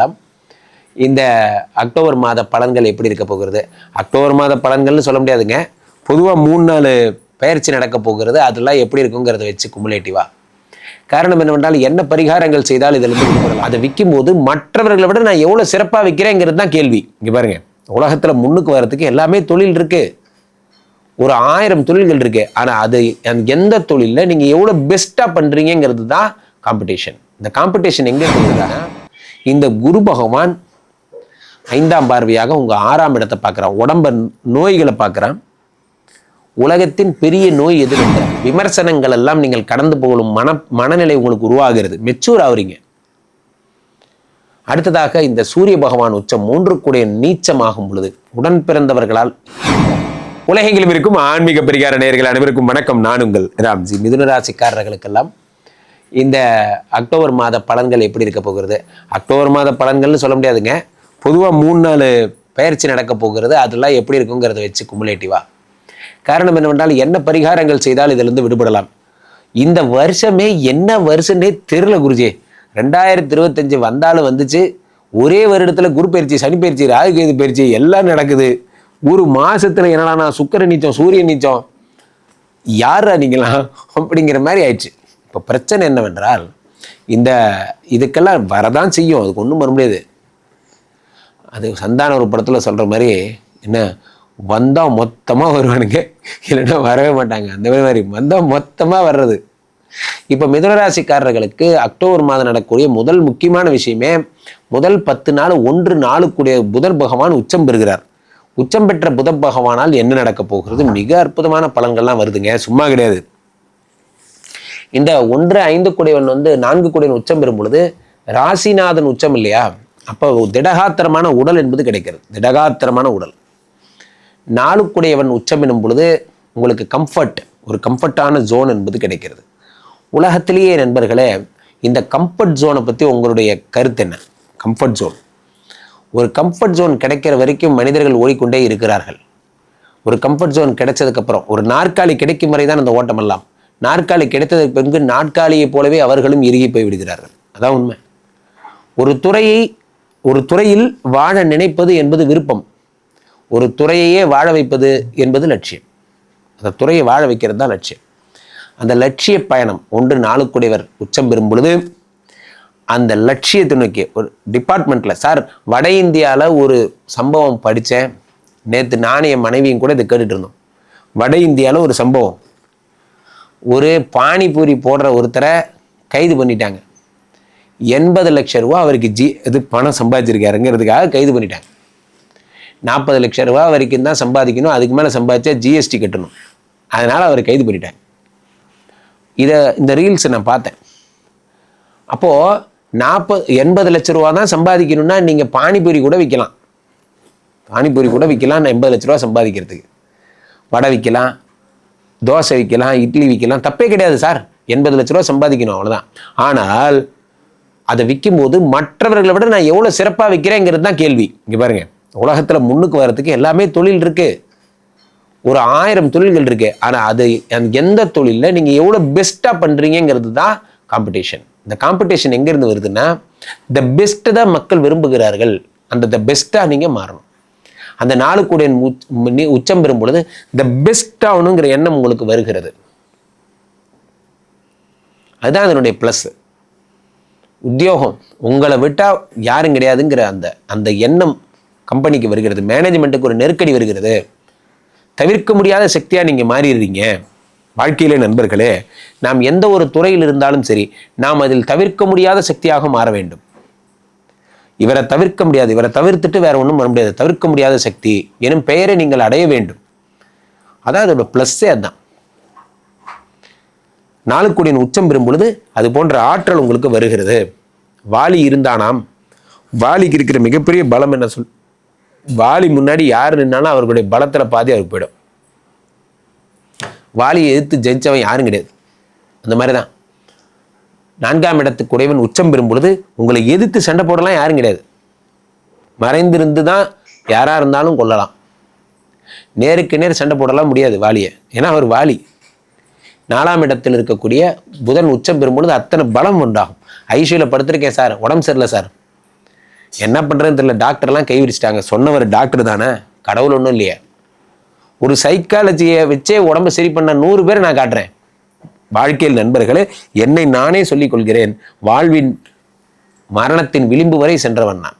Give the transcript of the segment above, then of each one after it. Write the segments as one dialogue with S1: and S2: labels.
S1: பார்க்கலாம் இந்த அக்டோபர் மாத பலன்கள் எப்படி இருக்க போகிறது? அக்டோபர் மாத பலன்கள்னு சொல்ல முடியாதுங்க. பொதுவாக மூணு நாலு பயிற்சி நடக்க போகிறது. அதெல்லாம் எப்படி இருக்குங்கிறத வச்சு குமுலேட்டிவா காரணம் என்னவென்றால் என்ன பரிகாரங்கள் செய்தால் இதில் விடுபடலாம் அதை விற்கும்போது மற்றவர்களை விட நான் எவ்வளோ சிறப்பாக விற்கிறேங்கிறது தான் கேள்வி. இங்கே பாருங்க. உலகத்தில் முன்னுக்கு வர்றதுக்கு எல்லாமே தொழில் இருக்கு. ஒரு ஆயிரம் தொழில்கள் இருக்கு. ஆனால் அது எந்த தொழிலில் நீங்கள் எவ்வளோ பெஸ்ட்டாக பண்ணுறீங்கிறது தான் காம்படிஷன் இந்த காம்படிஷன் எங்கே இருக்குதுன்னா இந்த குரு பகவான் ஐந்தாம் பார்வையாக உங்கள் ஆறாம் இடத்தை பார்க்குறான். உடம்ப நோய்களை பார்க்குறான். உலகத்தின் பெரிய நோய் எது விமர்சனங்கள் எல்லாம் நீங்கள் கடந்து போகும் மன மனநிலை உங்களுக்கு உருவாகிறது. மெச்சூர் ஆகுறீங்க அடுத்ததாக இந்த சூரிய பகவான் உச்சம் மூன்று கூடிய நீச்சமாகும் பொழுது உடன் பிறந்தவர்களால் உலகெங்கிலும் இருக்கும் ஆன்மீக பரிகார நேயர்கள் அனைவருக்கும் வணக்கம். நான் உங்கள் ராம்ஜி. மிதுன ராசிக்காரர்களுக்கெல்லாம் இந்த அக்டோபர் மாத பலன்கள் எப்படி இருக்க போகிறது? அக்டோபர் மாத பலன்கள்னு சொல்ல முடியாதுங்க. பொதுவாக மூணு நாலு பயிற்சி நடக்க போகிறது அதெல்லாம் எப்படி இருக்குங்கிறத வச்சு குமுலேட்டிவா காரணம் என்னவென்றால் என்ன பரிகாரங்கள் செய்தால் இதிலிருந்து விடுபடலாம்? இந்த வருஷமே என்ன வருஷம்னே தெருல குருஜி. ரெண்டாயிரத்தி இருபத்தஞ்சு வந்தாலும் வந்துச்சு. ஒரே வருடத்தில் குரு பயிற்சி சனி பயிற்சி ராகுகேது பயிற்சி எல்லாம் நடக்குது. ஒரு மாசத்துல என்னடா நான் சுக்கிர நீச்சம் சூரிய நீச்சம்? யாரா நீங்களாம்? அப்படிங்கிற மாதிரி ஆயிடுச்சு. இப்போ பிரச்சனை என்னவென்றால் இந்த இதுக்கெல்லாம் வரதான் செய்யும். அதுக்கு ஒன்றும் வர முடியாது. அது சந்தான ஒரு படத்தில் சொல்கிற மாதிரி என்ன வந்தால் மொத்தமாக வருவானுங்க. இல்லைன்னா வரவே மாட்டாங்க. அந்த மாதிரி வந்தால் மொத்தமாக வர்றது. இப்போ மிதுனராசிக்காரர்களுக்கு அக்டோபர் மாதம் நடக்கக்கூடிய முதல் முக்கியமான விஷயமே முதல் பத்து நாள் ஒன்று நாளுக்குடைய புதன் பகவான் உச்சம் பெறுகிறார். உச்சம் பெற்ற புதன் பகவானால் என்ன நடக்க போகிறது? மிக அற்புதமான பலன்கள்லாம் வருதுங்க. சும்மா கிடையாது. இந்த ஒன்று ஐந்து குடையவன் வந்து நான்கு குடையவன் உச்சம் பெறும் பொழுது ராசிநாதன் உச்சம் இல்லையா? அப்போ திடகாத்திரமான உடல் என்பது கிடைக்கிறது. திடகாத்திரமான உடல். நாளுக்குடையவன் உச்சம் எனும் பொழுது உங்களுக்கு கம்ஃபர்ட் ஒரு கம்ஃபர்ட்டான ஜோன் என்பது கிடைக்கிறது. உலகத்திலேயே நண்பர்களே இந்த கம்ஃபர்ட் ஜோனை பற்றி உங்களுடைய கருத்து என்ன? கம்ஃபர்ட் ஜோன் ஒரு கம்ஃபர்ட் ஜோன் கிடைக்கிற வரைக்கும் மனிதர்கள் ஓடிக்கொண்டே இருக்கிறார்கள். ஒரு கம்ஃபர்ட் ஜோன் கிடைச்சதுக்கப்புறம் ஒரு நாற்காலி கிடைக்கும் வரை தான் அந்த ஓட்டமெல்லாம் நாற்காலி கிடைத்ததற்கு பின்பு நாற்காலியைப் போலவே அவர்களும் இறுகி போய் விடுகிறார்கள். அதான் உண்மை. ஒரு துறையை ஒரு துறையில் வாழ நினைப்பது என்பது விருப்பம். ஒரு துறையையே வாழ வைப்பது என்பது லட்சியம். அந்த துறையை வாழ வைக்கிறது தான் லட்சியம். அந்த லட்சிய பயணம் ஒன்று நாளுக்குடையவர் உச்சம் பெறும் பொழுது அந்த லட்சியத்தை நோக்கி ஒரு டிபார்ட்மெண்ட்டில் சார் வட இந்தியாவில் ஒரு சம்பவம் படித்தேன். நேற்று நானே என் மனைவியும் கூட இதை கேட்டுட்டு இருந்தோம். வட இந்தியாவில் ஒரு சம்பவம். ஒரு பானிபூரி போடுற ஒருத்தரை கைது பண்ணிட்டாங்க. எண்பது லட்சம் ரூபா அவருக்கு ஜி இது பணம் சம்பாதிச்சிருக்காருங்கிறதுக்காக கைது பண்ணிட்டாங்க. நாற்பது லட்சம் ரூபா வரைக்கும் தான் சம்பாதிக்கணும் அதுக்கு மேலே சம்பாதிச்சா ஜிஎஸ்டி கட்டணும். அதனால் அவர் கைது பண்ணிட்டாங்க. இதை இந்த ரீல்ஸை நான் பார்த்தேன். அப்போது நாற்பது எண்பது லட்ச ரூபா தான் சம்பாதிக்கணும்னா நீங்கள் பானிபூரி கூட விற்கலாம் பானிபூரி கூட விற்கலாம் எண்பது லட்ச ரூபா சம்பாதிக்கிறதுக்கு. வடை விற்கலாம் தோசை விற்கலாம் இட்லி விற்கலாம் தப்பே கிடையாது சார். எண்பது லட்ச ரூபா சம்பாதிக்கணும் அவ்வளோதான் ஆனால் அதை விற்கும்போது மற்றவர்களை விட நான் எவ்வளோ சிறப்பாக விற்கிறேங்கிறது தான் கேள்வி. இங்கே பாருங்கள் உலகத்தில் முன்னுக்கு வர்றதுக்கு எல்லாமே தொழில் இருக்குது ஒரு ஆயிரம் தொழில்கள் இருக்குது ஆனால் அது எந்த தொழிலில் நீங்கள் எவ்வளோ பெஸ்ட்டாக பண்ணுறீங்கிறது தான் காம்படிஷன் இந்த காம்படிஷன் எங்கேருந்து வருதுன்னா த பெஸ்ட்டு தான் மக்கள் விரும்புகிறார்கள். அந்த த பெஸ்ட்டாக நீங்கள் மாறணும். அந்த நாளுக்குடைய உச்- உச்சம் பெறும் பொழுது த பெஸ்ட் ஆகணுங்கிற எண்ணம் உங்களுக்கு வருகிறது. அதுதான் அதனுடைய ப்ளஸ் உத்தியோகம் உங்களை விட்டால் யாரும் கிடையாதுங்கிற அந்த அந்த எண்ணம் கம்பெனிக்கு வருகிறது. மேனேஜ்மெண்ட்டுக்கு ஒரு நெருக்கடி வருகிறது. தவிர்க்க முடியாத சக்தியாக நீங்கள் மாறிடுறீங்க. வாழ்க்கையிலே நண்பர்களே நாம் எந்த ஒரு துறையில் இருந்தாலும் சரி நாம் அதில் தவிர்க்க முடியாத சக்தியாக மாற வேண்டும். இவரை தவிர்க்க முடியாது. இவரை தவிர்த்துட்டு வேற ஒன்றும் பண்ண முடியாது. தவிர்க்க முடியாத சக்தி எனும் பெயரை நீங்கள் அடைய வேண்டும். அதான் அதோட ப்ளஸ்ஸே அதுதான் நாளுக்குடியின் உச்சம் பெறும் பொழுது அது போன்ற ஆற்றல் உங்களுக்கு வருகிறது. வாலி இருந்தானாம் வாலிக்கு இருக்கிற மிகப்பெரிய பலம் என்ன சொல் வாலி முன்னாடி யார் நின்னாலும் அவர்களுடைய பலத்துல பாதி அவருக்கு போயிடும். வாலியை எதிர்த்து ஜெயிச்சவன் யாரும் கிடையாது. அந்த மாதிரி தான் நான்காம் இடத்துக்கு உடையவன் உச்சம் பெறும் பொழுது உங்களை எதிர்த்து சண்டை போடலாம் யாரும் கிடையாது. மறைந்திருந்து தான் யாராக இருந்தாலும் கொள்ளலாம் நேருக்கு நேர் சண்டை போடலாம் முடியாது வாலியை. ஏன்னா அவர் வாலி. நாலாம் இடத்தில் இருக்கக்கூடிய புதன் உச்சம் பெறும்பொழுது அத்தனை பலம் உண்டாகும். ஐசியூவில் படுத்திருக்கேன் சார். உடம்பு சரியில்லை சார். என்ன பண்ணுறதுன்னு தெரியல. டாக்டர்லாம் கை விரிச்சிட்டாங்க. சொன்னவர் டாக்டர் தானே. கடவுள் ஒன்றும் இல்லையே. ஒரு சைக்காலஜியை வச்சே உடம்பு சரி பண்ண நூறு பேரை நான் காட்டுறேன். வாழ்க்கையில் நண்பர்களே என்னை நானே சொல்லிக் கொள்கிறேன் வாழ்வின் மரணத்தின் விளிம்பு வரை சென்றவன் நான்.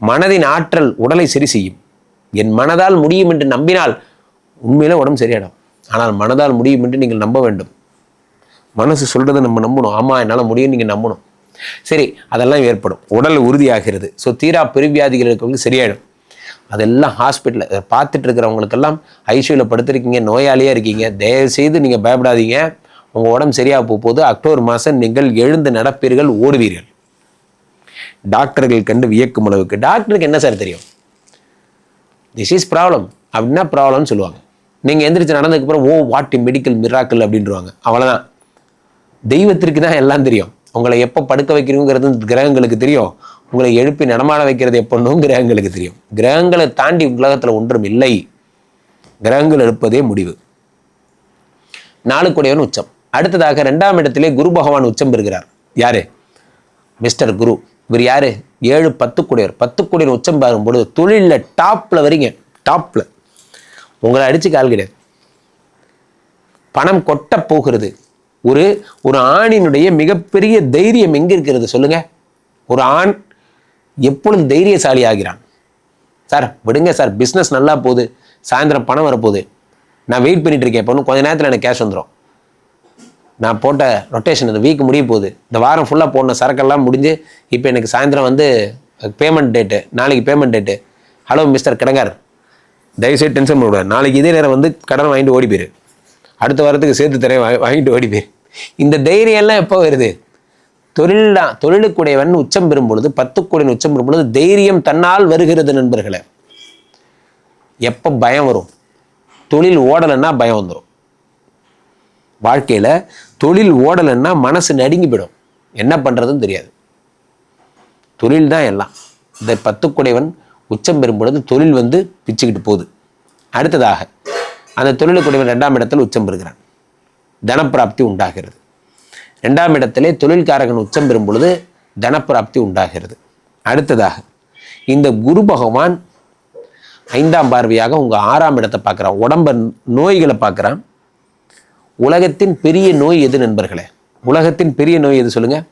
S1: மனதின் ஆற்றல் உடலை சரி செய்யும். என் மனதால் முடியும் என்று நம்பினால் உண்மையில உடம்பு சரியாயிடும். ஆனால் மனதால் முடியும் என்று நீங்கள் நம்ப வேண்டும். மனசு சொல்கிறத நம்ம நம்பணும். ஆமா என்னால் முடியும் நீங்கள் நம்பணும். சரி அதெல்லாம் ஏற்படும். உடல் உறுதியாகிறது. ஸோ தீரா பெருவியாதிகள் இருக்கவங்களுக்கு சரியாயிடும். அதெல்லாம் ஹாஸ்பிட்டலில் பார்த்துட்டு இருக்கிறவங்களுக்கெல்லாம் ஐசியூவில் படுத்திருக்கீங்க நோயாளியாக இருக்கீங்க. தயவு செய்து நீங்கள் பயப்படாதீங்க. உங்கள் உடம்பு சரியாக போக போகுது அக்டோபர் மாதம் நீங்கள் எழுந்து நடப்பீர்கள் ஓடுவீர்கள். டாக்டர்கள் கண்டு வியக்கும் அளவுக்கு. டாக்டருக்கு என்ன சார் தெரியும்? திஸ் இஸ் ப்ராப்ளம் அப்படின்னா ப்ராப்ளம்னு சொல்லுவாங்க. நீங்கள் எந்திரிச்சு நடந்ததுக்கப்புறம் ஓ வாட்டி மெடிக்கல் மிராக்கல் அப்படின்றவாங்க. அவ்வளோதான் தெய்வத்திற்கு தான் எல்லாம் தெரியும். உங்களை எப்போ படுக்க வைக்கிறோங்கிறது கிரகங்களுக்கு தெரியும். உங்களை எழுப்பி நடமாட வைக்கிறது எப்போன்னும் கிரகங்களுக்கு தெரியும். கிரகங்களை தாண்டி உலகத்தில் ஒன்றும் இல்லை. கிரகங்கள் எழுப்பதே முடிவு. நாளுக்குடையவன் உச்சம். அடுத்ததாக ரெண்டாம் இடத்திலே குரு பகவான் உச்சம் பெறுகிறார். யாரு? மிஸ்டர் குரு. இவர் யாரு? ஏழு பத்து கூடியவர் பத்து கூடியவர் உச்சம் பெறும்பொழுது தொழிலில் டாப்ல வரீங்க. டாப்ல. உங்களை அடிச்சு கால் கிடையாது பணம் கொட்ட போகிறது. ஒரு ஒரு ஆணினுடைய மிகப்பெரிய தைரியம் எங்க இருக்கிறது சொல்லுங்க. ஒரு ஆண் எப்பொழுது தைரியசாலி ஆகிறான் சார் விடுங்க சார் பிஸ்னஸ் நல்லா போகுது. சாயந்தரம் பணம் வரப்போகுது. நான் வெயிட் பண்ணிட்டு இருக்கேன். இப்போ கொஞ்ச நேரத்தில் எனக்கு கேஷ் வந்துடும் நான் போட்ட ரொட்டேஷன் இந்த வீக் முடிய போகுது. இந்த வாரம் ஃபுல்லாக போன சரக்கெல்லாம் முடிஞ்சு இப்போ எனக்கு சாயந்தரம் வந்து பேமெண்ட் டேட்டு நாளைக்கு பேமெண்ட் டேட்டு ஹலோ மிஸ்டர் கிடங்கார். தயவுசெய்து டென்ஷன் பண்ணக்கூடாது நாளைக்கு இதே நேரம் வந்து கடன் வாங்கிட்டு ஓடி போயிரு. அடுத்த வாரத்துக்கு சேர்த்து தரையை வாங்கிட்டு ஓடி போயிரு. இந்த தைரியம் எல்லாம் எப்போ வருது? தொழிலா தொழிலுக்குடையவன் உச்சம் பெறும் பொழுது பத்துக்குடையவன் உச்சம் பெறும் பொழுது தைரியம் தன்னால் வருகிறது நண்பர்களே. எப்போ பயம் வரும்? தொழில் ஓடலைன்னா பயம் வந்துடும் வாழ்க்கையில தொழில் ஓடலைன்னா மனசு நடுங்கி போயிடும். என்ன பண்றதுன்னு தெரியாது. தொழில் தான் எல்லாம். இந்த பத்துக்குடையவன் உச்சம் பெறும் பொழுது தொழில் வந்து பிச்சுக்கிட்டு போகுது. அடுத்ததாக அந்த தொழிலுக்குடையவன் ரெண்டாம் இடத்தில் உச்சம் பெறுகிறான். தனப்பிராப்தி உண்டாகிறது. ரெண்டாம் இடத்திலே தொழில்காரகன் உச்சம் பெறும் பொழுது தனப்பிராப்தி உண்டாகிறது. அடுத்ததாக இந்த குரு பகவான் ஐந்தாம் பார்வையாக உங்கள் ஆறாம் இடத்தை பார்க்குறான். உடம்ப நோய்களை பார்க்குறான். உலகத்தின் பெரிய நோய் எது நண்பர்களே? உலகத்தின் பெரிய நோய் எது சொல்லுங்கள்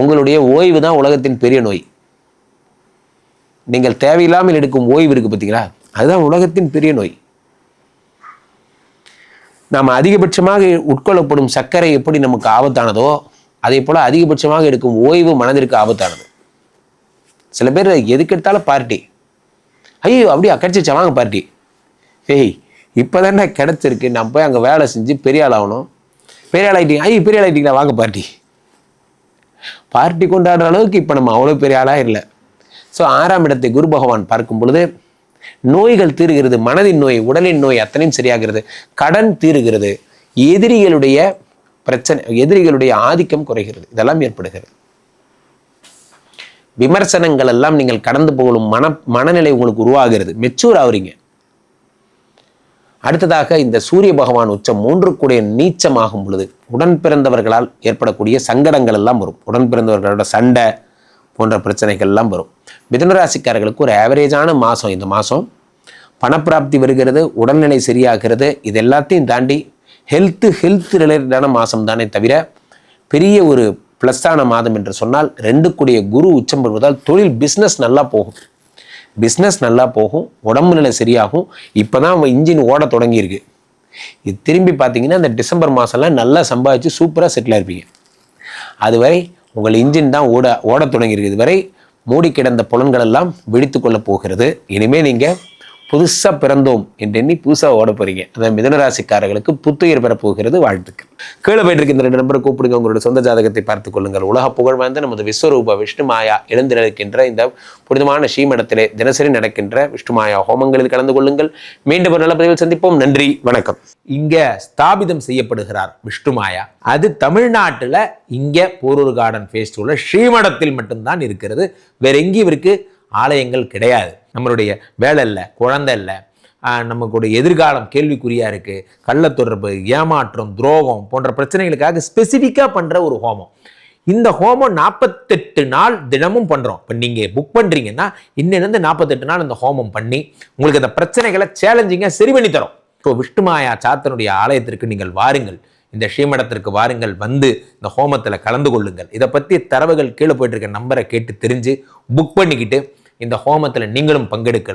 S1: உங்களுடைய ஓய்வு தான் உலகத்தின் பெரிய நோய். நீங்கள் தேவையில்லாமல் எடுக்கும் ஓய்வு இருக்குது பார்த்தீங்களா அதுதான் உலகத்தின் பெரிய நோய். நாம் அதிகபட்சமாக உட்கொள்ளப்படும் சர்க்கரை எப்படி நமக்கு ஆபத்தானதோ அதே போல் அதிகபட்சமாக எடுக்கும் ஓய்வு மனதிற்கு ஆபத்தானது. சில பேர் எதுக்கு எடுத்தாலும் பார்ட்டி. ஐயோ அப்படியே அக்கடிச்சிச்சா வாங்க பார்ட்டி. ஏய் இப்போதானே கிடச்சிருக்கு நான் போய் அங்கே வேலை செஞ்சு பெரிய ஆள் ஆகணும். பெரிய ஆள் ஆகிட்டீங்க ஐயோ பெரிய ஆள் ஆகிட்டீங்களா வாங்க பார்ட்டி. பார்ட்டி கொண்டாடுற அளவுக்கு இப்போ நம்ம அவ்வளோ பெரிய ஆளாக இல்லை. ஸோ ஆறாம் இடத்தை குரு பகவான் பார்க்கும் பொழுது நோய்கள் தீருகிறது மனதின் நோய் உடலின் நோய் அத்தனையும் சரியாகிறது. கடன் தீருகிறது. எதிரிகளுடைய பிரச்சனை எதிரிகளுடைய ஆதிக்கம் குறைகிறது. இதெல்லாம் ஏற்படுகிறது. விமர்சனங்கள் எல்லாம் நீங்கள் கடந்து போகலும் மன மனநிலை உங்களுக்கு உருவாகிறது. மெச்சூர் ஆகுறீங்க அடுத்ததாக இந்த சூரிய பகவான் உச்சம் மூன்று கூடிய நீச்சமாகும் பொழுது உடன் பிறந்தவர்களால் ஏற்படக்கூடிய சங்கடங்கள் எல்லாம் வரும். உடன் பிறந்தவர்களோட சண்டை போன்ற பிரச்சனைகள்லாம் வரும். மிதுனராசிக்காரர்களுக்கு ஒரு ஆவரேஜான மாதம் இந்த மாதம் பணப்பிராப்தி வருகிறது உடல்நிலை சரியாகிறது இது எல்லாத்தையும் தாண்டி ஹெல்த்து ஹெல்த் ரிலேட்டடான மாதம் தானே தவிர பெரிய ஒரு ப்ளஸ்ஸான மாதம் என்று சொன்னால் ரெண்டு கூடிய குரு உச்சம் பெறுவதால் தொழில் பிஸ்னஸ் நல்லா போகும். பிஸ்னஸ் நல்லா போகும் உடம்பு நிலை சரியாகும். இப்போ தான் இன்ஜின் ஓட தொடங்கியிருக்கு. இது திரும்பி பார்த்தீங்கன்னா இந்த டிசம்பர் மாதம்லாம் நல்லா சம்பாதிச்சு சூப்பராக செட்டில் இருப்பீங்க அதுவரை உங்கள் இன்ஜின் தான் ஓட ஓடத் தொடங்கியிருக்கு. இதுவரை மூடி கிடந்த புலன்கள் எல்லாம் விழித்து கொள்ளப் போகிறது. இனிமே நீங்கள் புதுசாக பிறந்தோம் என்று எண்ணி புதுசாக ஓட போறீங்க. அதான் மிதனராசிக்காரர்களுக்கு புத்துயிர் பெறப்போகிறது வாழ்த்துக்கள். கீழே போயிட்டு இருக்க இந்த ரெண்டு நம்பரை கூப்பிடுங்க. உங்களோட சொந்த ஜாதகத்தை பார்த்துக் கொள்ளுங்கள். உலக புகழ் வாய்ந்த நமது விஸ்வரூப விஷ்ணு மாயா எழுந்திருக்கின்ற இந்த புனிதமான ஸ்ரீமடத்திலே தினசரி நடக்கின்ற விஷ்ணு மாயா ஹோமங்களில் கலந்து கொள்ளுங்கள். மீண்டும் ஒரு நல்ல பதிவில் சந்திப்போம். நன்றி வணக்கம். இங்க ஸ்தாபிதம் செய்யப்படுகிறார் விஷ்ணு மாயா. அது தமிழ்நாட்டில் இங்கே போரூர் கார்டன் ஃபேஸ்டிவலில் ஸ்ரீமடத்தில் மட்டும்தான் இருக்கிறது. வேற எங்கேயும் இருக்குது ஆலயங்கள் கிடையாது. நம்மளுடைய வேலை இல்லை குழந்தை இல்லை. நமக்குடைய எதிர்காலம் கேள்விக்குறியாக இருக்குது கள்ள தொடர்பு ஏமாற்றம் துரோகம் போன்ற பிரச்சனைகளுக்காக ஸ்பெசிஃபிக்காக பண்ணுற ஒரு ஹோமம். இந்த ஹோமம் நாற்பத்தெட்டு நாள் தினமும் பண்ணுறோம் இப்போ நீங்கள் புக் பண்ணுறீங்கன்னா இன்னிலேருந்து நாற்பத்தெட்டு நாள் இந்த ஹோமம் பண்ணி உங்களுக்கு அந்த பிரச்சனைகளை சேலஞ்சிங்காக சரி பண்ணி தரோம். ஸோ விஷ்ணுமாயா சாத்தனுடைய ஆலயத்திற்கு நீங்கள் வாருங்கள். இந்த ஸ்ரீமடத்திற்கு வாருங்கள் வந்து இந்த ஹோமத்தில் கலந்து கொள்ளுங்கள். இதை பற்றி தரவுகள் கீழே போயிட்டு இருக்க நம்பரை கேட்டு தெரிஞ்சு புக் பண்ணிக்கிட்டு இந்த ஹோமத்தில் நீங்களும் பங்கெடுக்கலாம்.